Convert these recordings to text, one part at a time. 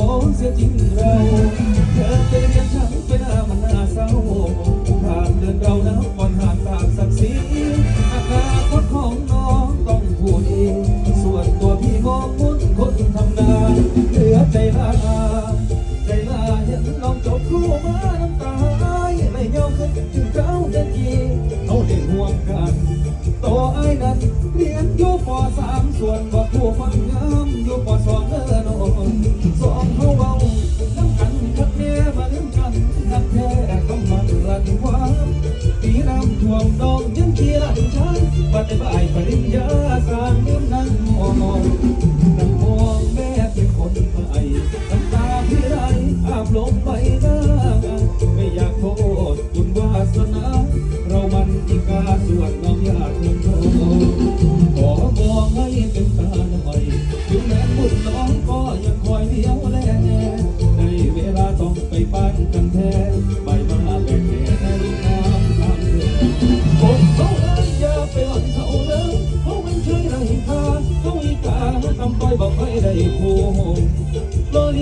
มองเสียจริงเราเธอเตียนชังเป็น้ามันหน้าเศร้าผ่านเดินเราน้ำก่อนห่างตากศักดิ์ศรีอนาคตของน้องต้องพูดเองส่วนตัวพี่มองมุ่นคนทำงานเหลือใจลาใจลาเห็นน้องจบครูมาน้ำตาไหลไม่ยอมขึ้นถึงเราจะกีเอาเด็กห่วงกันต่อไอ้นั้นเรียนอยู่ป .3 ส่วนบ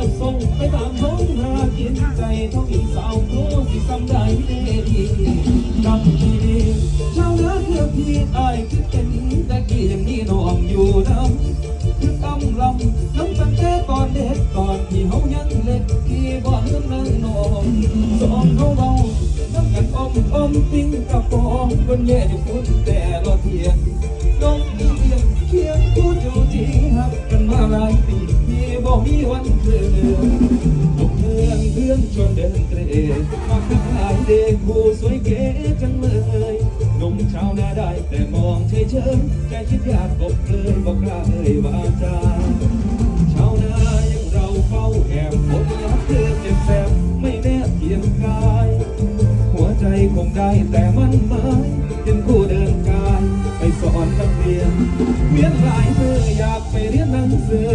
ยวทงไปตามท้องทากินใจท้องอิสาวโคสิซ้ำได้เดดีดำดีดีชาวนาเพื่อพี่อายคือเป็นต่กี้อย่างนี้น้องอยู่น้ำคือตำลำ มาขายเด็กผู้สวยเก๋จังเลยนุ่มชาวนาได้แต่มองเฉยเฉยใจคิดอยากกบเลยบอกกล้าเอ่ยวาจาชาวนาอย่างเราเฝ้าแอบคนรักเธอเจ็บแสบไม่แน่เทียมกาย หัวใจคงได้แต่มันหมายเป็นคู่เดินกายไปสอนนักเรียนเวียนหลายมืออยากไปเรียนหนังสือ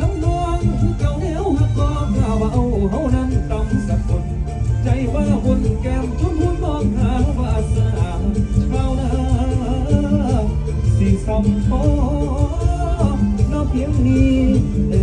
น้ำนองคือเก่าแล้วหักก็ข้าวเอาเฮานา 你。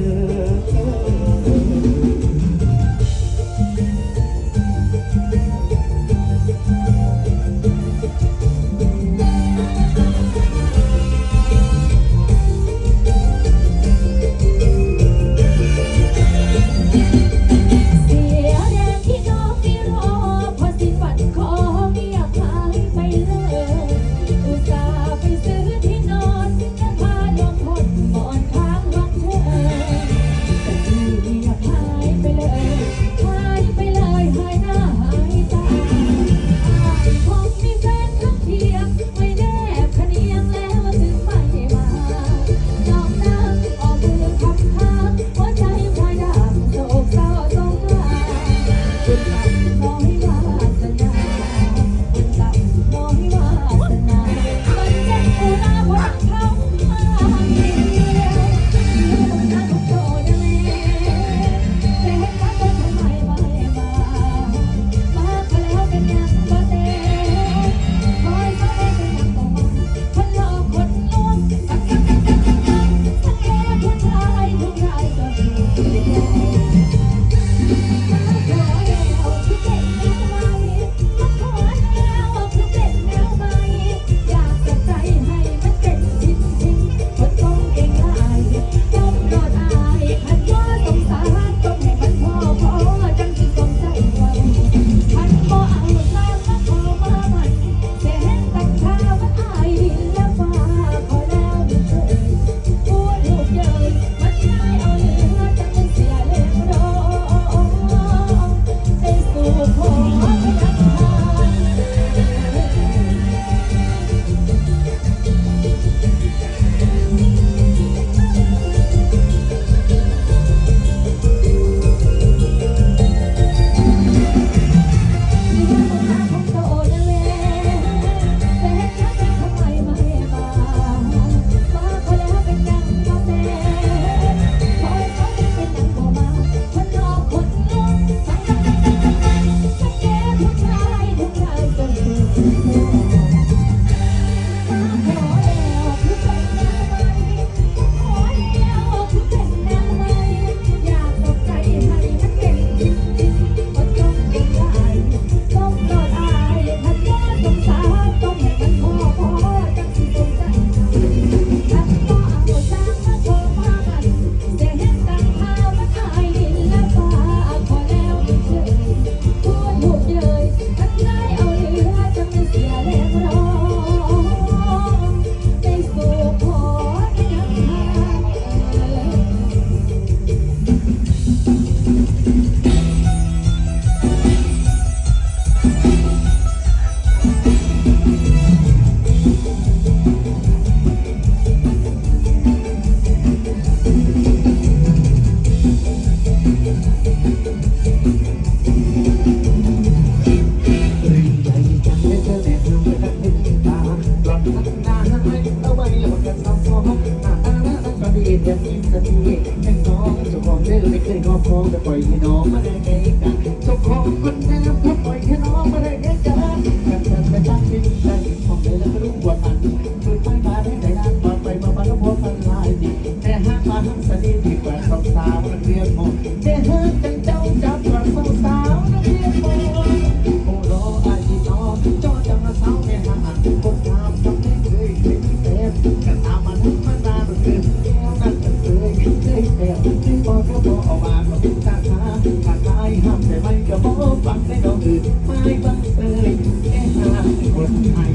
Mm -hmm.